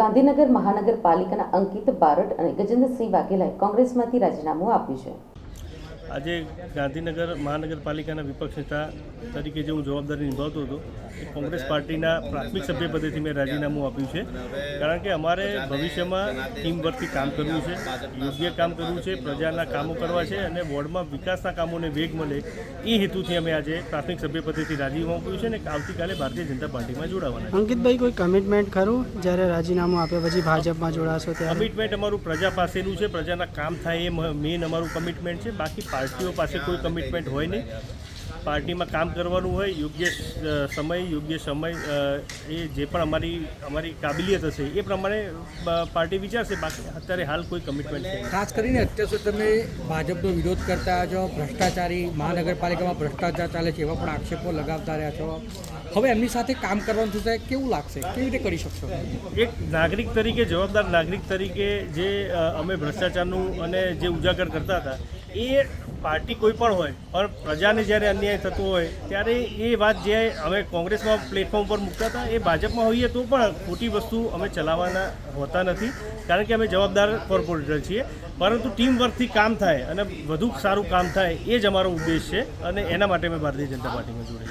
ગાંધીનગર મહાનગરપાલિકાના અંકિત બારડ અને ગજેન્દ્રસિંહ વાઘેલાએ કોંગ્રેસમાંથી રાજીનામું આપ્યું છે. આજે ગાંધીનગર મહાનગરપાલિકાના વિપક્ષ નેતા તરીકે જે હું જવાબદારી નિભાવતો હતો એ કોંગ્રેસ પાર્ટીના પ્રાથમિક સભ્યપદેથી મેં રાજીનામું આપ્યું છે. કારણ કે અમારે ભવિષ્યમાં ટીમ વર્કથી કામ કરવું છે યોગ્ય કામ કરવું છે પ્રજાના કામો કરવા છે અને વોર્ડમાં વિકાસના કામોને વેગ મળે એ હેતુથી અમે આજે પ્રાથમિક સભ્યપદેથી રાજીનામું આપ્યું છે અને આવતીકાલે ભારતીય જનતા પાર્ટીમાં જોડાવાના અંકિતભાઈ કોઈ કમિટમેન્ટ ખરું? જ્યારે રાજીનામું આપ્યા પછી ભાજપમાં જોડાશો ત્યારે? કમિટમેન્ટ અમારું પ્રજા પાસેનું છે પ્રજાના કામ થાય એ મેઇન અમારું કમિટમેન્ટ છે બાકી પાર્ટીઓ પાસે કોઈ કમિટમેન્ટ હોય નહીં. પાર્ટીમાં કામ કરવાનું હોય યોગ્ય સમય યોગ્ય સમય એ જે પણ અમારી અમારી કાબિલિયત હશે એ પ્રમાણે પાર્ટી વિચારશે. બાકી અત્યારે હાલ કોઈ કમિટમેન્ટ નહીં. ખાસ કરીને અત્યાર સુધી તમે ભાજપનો વિરોધ કરતા છો ભ્રષ્ટાચારી મહાનગરપાલિકામાં ભ્રષ્ટાચાર ચાલે છે એવા પણ આક્ષેપો લગાવતા રહ્યા છો. હવે એમની સાથે કામ કરવાનું થશે કેવું લાગશે? કેવી રીતે કરી શકશો? એક નાગરિક તરીકે જવાબદાર નાગરિક તરીકે જે અમે ભ્રષ્ટાચારનું અને જે ઉજાગર કરતા હતા એ પાર્ટી કોઈ પણ હોય, પણ પ્રજાને જ્યારે અન્યાય થતો હોય, ત્યારે એ વાત જે અમે કોંગ્રેસમાં પ્લેટફોર્મ પર મૂકતા હતા, એ ભાજપમાં હોઈએ તો પણ ખોટી વસ્તુ અમે ચલાવવાના હોતા નથી, કારણ કે અમે જવાબદાર કોર્પોરેટર છીએ. પરંતુ ટીમ વર્કથી કામ થાય અને વધુ સારું કામ થાય એ જ અમારો ઉદ્દેશ છે અને એના માટે અમે ભારતીય જનતા પાર્ટીમાં જોડાઈએ